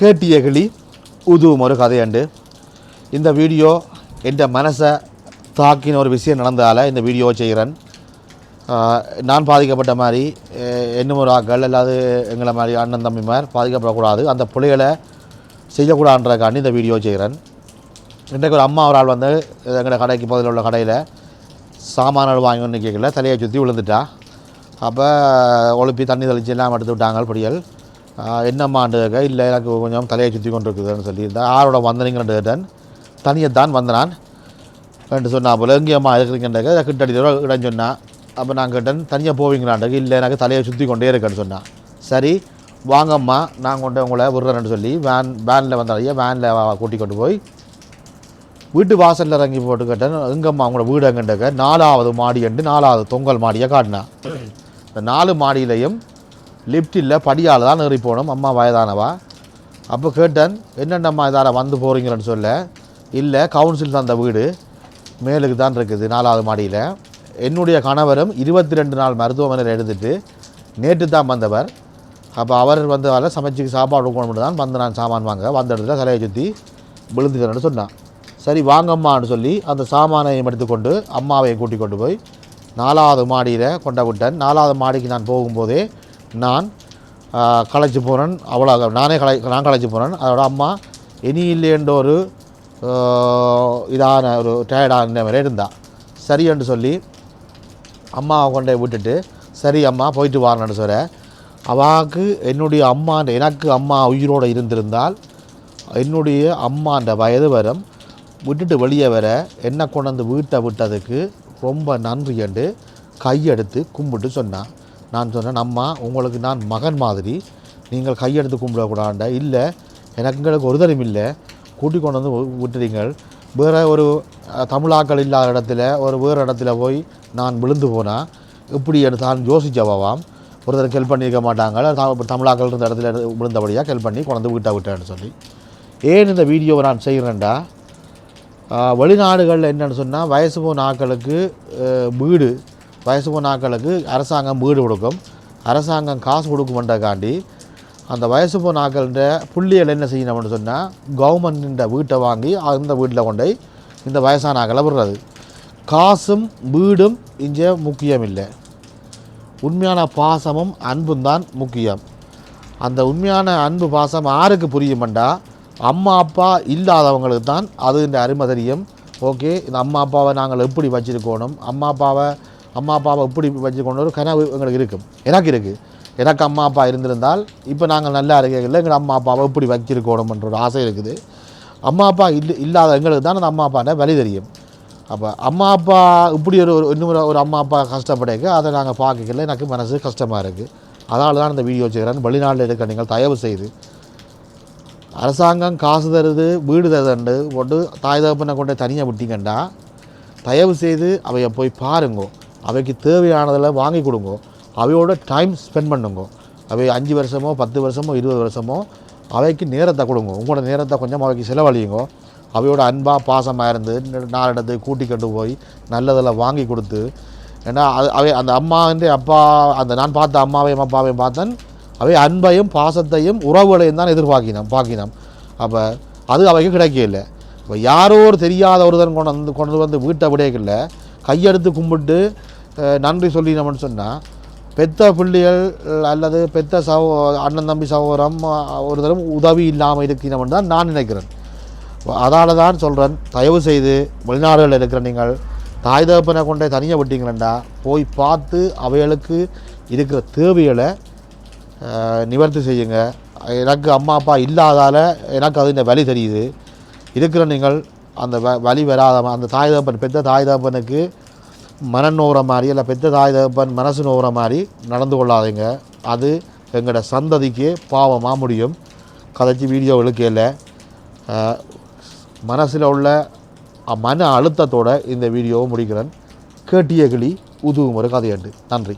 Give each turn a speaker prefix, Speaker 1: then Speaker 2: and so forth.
Speaker 1: கேட்டிய கிளி உதுவும் ஒரு கதையண்டு. இந்த வீடியோ என் மனசை தாக்கின ஒரு விஷயம் நடந்ததால் இந்த வீடியோவை செய்கிறேன். நான் பாதிக்கப்பட்ட மாதிரி அஹ் இன்னும் ஒரு ஆக்கள் அல்லாது எங்களை மாதிரி அண்ணன் தம்பிமார் பாதிக்கப்படக்கூடாது. அந்த பிள்ளைகளை செய்யக்கூடாதுன்றக்காண்டி இந்த வீடியோ செய்கிறேன். இன்றைக்கு ஒரு அம்மா ஒரு ஆள் வந்து எங்களோட கடைக்கு பகுதியில் உள்ள கடையில் சாமான்கள் வாங்கணும்னு கேட்கல. தலையை சுற்றி விழுந்துட்டா. அப்போ ஒழுப்பி தண்ணி தெளிச்சு எல்லாம் எடுத்து விட்டாங்க படியல். என்னம்மாண்டு இல்லை எனக்கு கொஞ்சம் தலையை சுற்றி கொண்டு இருக்குதுன்னு சொல்லியிருந்தேன் ஆரோட வந்தனீங்கன்னு கேட்டேன் தனியை தான் வந்தனான். ரெண்டு சொன்னா போல எங்கேயம்மா இருக்கிறீங்கன்றக்க கிட்ட அடித்தோட இடம் சொன்னான் அப்போ நான் கேட்டேன் தனியாக போவீங்களான்றக்கு இல்லை எனக்கு தலையை சுற்றி கொண்டே இருக்கேன்னு சொன்னான் சரி வாங்கம்மா நான் கொண்டு உங்களை விடுறேன்னு சொல்லி வேன் வேனில் வந்தாலையே வேனில் கூட்டி கொண்டு போய் வீட்டு வாசலில் இறங்கி போட்டு கேட்டேன். எங்கம்மா உங்களோட வீடு எங்கண்டக்க நாலாவது மாடி என்று நாலாவது தொங்கல் மாடியை காட்டினான். இந்த நாலு மாடியிலையும் லிஃப்டில் படியால் தான் ஏறி போகணும். அம்மா வயதானவா? அப்போ கேட்டேன் என்னென்னம்மா இதார வந்து போகிறீங்களன்னு சொல்ல? இல்லை கவுன்சில் தந்த வீடு. மேலுக்கு தான் இருக்குது நாலாவது மாடியில். என்னுடைய கணவரும் இருபத்தி ரெண்டு நாள் மருத்துவமனையில் எடுத்துட்டு நேற்று தான் வந்தவர். அப்போ அவர் வந்து சமைச்சிக்கு சமைச்சு சாப்பாடு கொடுக்கணும் தான் வந்து நான் சாமான் வாங்க வந்த இடத்துல தலையை சுற்றி விழுந்துட்டேன்னு சொன்னான். சரி வாங்கம்மான்னு சொல்லி அந்த சாமானையும் எடுத்துக்கொண்டு அம்மாவையும் கூட்டி கொண்டு போய் நாலாவது மாடியில் கொண்ட விட்டேன் நாலாவது மாடிக்கு நான் போகும்போதே நான் களைச்சி போகிறேன் அவ்வளோ நானே கலை நான் காலேஜ் போகிறேன் அதோட அம்மா இனி இல்லைன்ற ஒரு இதான ஒரு டயர்டான மாதிரி இருந்தா. சரி என்று சொல்லி அம்மாவை கொண்டு போய் விட்டுட்டு சரி அம்மா போயிட்டு வாரேன்னு சொல்ல அவாக்கு என்னுடைய அம்மா எனக்கு அம்மா உயிரோடு இருந்திருந்தால் என்னுடைய அம்மான்ற வயது வரும். விட்டுட்டு வெளியே வர என்ன கொண்டு வந்து வீட்டை விட்டதுக்கு ரொம்ப நன்றி என்று கையெடுத்து கும்பிட்டு சொன்னான். நான் சொன்னேன் அம்மா உங்களுக்கு நான் மகன் மாதிரி நீங்கள் கையெடுத்து கும்பிடக்கூடாண்ட இல்லை எனக்கு எங்களுக்கு ஒரு தரம் இல்லை. கூட்டி கொண்டு வந்து விட்டுறீங்கள். வேறு ஒரு தமிழாக்கள் இல்லாத இடத்துல ஒரு வேறு இடத்துல போய் நான் விழுந்து போனால் இப்படி என்று தான் யோசிச்சவாம் ஒருத்தர் ஹெல்ப் பண்ணியிருக்க மாட்டாங்க. த- தமிழாக்கள் இருந்த இடத்துல விழுந்தபடியாக ஹெல்ப் பண்ணி கொண்டு வீட்டை விட்டேன்னு சொல்லி. ஏன் இந்த வீடியோவை நான் செய்கிறேன்டா? வெளிநாடுகளில் என்னென்னு சொன்னால் வயசு போன ஆக்களுக்கு வீடு வயசு போன ஆட்களுக்கு அரசாங்கம் வீடு கொடுக்கும். அரசாங்கம் காசு கொடுக்குமென்றக்காண்டி அந்த வயசு போன ஆட்கள்ன்ற புள்ளிகள் என்ன செய்யணும்னு சொன்னால் கவர்மெண்ட்ட வீட்டை வாங்கி அந்த வீட்டில் கொண்டு போய் இந்த வயசான ஆக்களை விடுறது. காசும் வீடும் இங்கே முக்கியம் இல்லை உண்மையான பாசமும் அன்பும் தான் முக்கியம். அந்த உண்மையான அன்பு பாசம் யாருக்கு புரியுமெண்டா? அம்மா அப்பா இல்லாதவங்களுக்கு தான் அது இந்த அருமை தெரியும். ஓகே இந்த அம்மா அப்பாவை நாங்கள் எப்படி வச்சுருக்கணும்? அம்மா அப்பாவை அம்மா அப்பாவை இப்படி வச்சு கொண்டு ஒரு கனவு எங்களுக்கு இருக்கும். எனக்கு இருக்குது எனக்கு அம்மா அப்பா இருந்திருந்தால் இப்போ நாங்கள் நல்லா இருக்கல எங்கள் அம்மா அப்பாவை இப்படி வச்சிருக்கணும்ன்ற ஒரு ஆசை இருக்குது. அம்மா அப்பா இல்லை இல்லாத எங்களுக்கு தான் அந்த அம்மா அப்பாண்ட வழி தெரியும். அப்போ அம்மா அப்பா இப்படி ஒரு ஒரு- இன்னும் ஒரு- அம்மா அப்பா கஷ்டப்படைக்க அதை நாங்கள் பார்க்கல எனக்கு மனசு கஷ்டமாக இருக்குது அதனால தான் இந்த வீடியோ செய்கிறேன் வெளிநாட்டில் இருக்க நீங்கள் தயவு செய்து அரசாங்கம் காசு தருது வீடு தருதுண்டு போட்டு தாய் தகப்பனை கொண்டு தனியாக விட்டிங்கண்டா தயவு செய்து அவைய போய் பாருங்கோ. அவைக்கு தேவையானதில் வாங்கி கொடுங்கோ. அவையோட டைம் ஸ்பெண்ட் பண்ணுங்கோ. அவை அஞ்சு வருஷமோ பத்து வருஷமோ இருபது வருஷமோ அவைக்கு நேரத்தை கொடுங்க. உங்களோட நேரத்தை கொஞ்சம் அவைக்கு செலவழியுங்க. அவையோட அன்பாக பாசமாக இருந்து நாலு கூட்டி கொண்டு போய் நல்லதில் வாங்கி கொடுத்து ஏன்னா அது அவை அந்த அம்மா வந்து அப்பா அந்த நான் பார்த்த அம்மாவையும் அப்பாவையும் பார்த்தேன் அவை அன்பையும் பாசத்தையும் உறவுகளையும் தான் எதிர்பார்க்கினோம் பார்க்கினோம். அப்போ அது அவைக்கு கிடைக்கல இப்போ யாரோ ஒரு தெரியாத ஒருத்தன் கொண்டு வந்து கொண்டு வந்து வீட்டை விடையக்கில்ல. கையெடுத்து கும்பிட்டு நன்றி சொல்லினோம்னு சொன்னால் பெத்த பிள்ளைகள் அல்லது பெத்த சகோ அண்ணன் தம்பி சகோதரம் ஒரு தரம் உதவி இல்லாமல் இருக்கிறோம்னு தான் நான் நினைக்கிறேன். அதால் தான் சொல்கிறேன் தயவு செய்து வெளிநாடுகளில் இருக்கிற நீங்கள் தாய் தகப்பனை கொண்டே தனியாக விட்டீங்களா போய் பார்த்து அவைகளுக்கு இருக்கிற தேவைகளை நிவர்த்தி செய்யுங்க. எனக்கு அம்மா அப்பா இல்லாதால் எனக்கு அது இந்த வழி தெரியுது. இருக்கிற நீங்கள் அந்த வ வழி வராத அந்த தாய் தகப்பன் பெத்த தாய் தகப்பனுக்கு மன நோகிற மாதிரி இல்லை பெத்த தாய் தகப்பன் மனசு நோகிற மாதிரி நடந்து கொள்ளாதீங்க. அது எங்களோட சந்ததிக்கு பாவமாக முடியும். கதைச்சி வீடியோ இழுக்கையில் மனசில் உள்ள மன அழுத்தத்தோடு இந்த வீடியோவை முடிக்கிறேன். கேட்டிய கிளி உதுவும் ஒரு கதையாண்டு. நன்றி.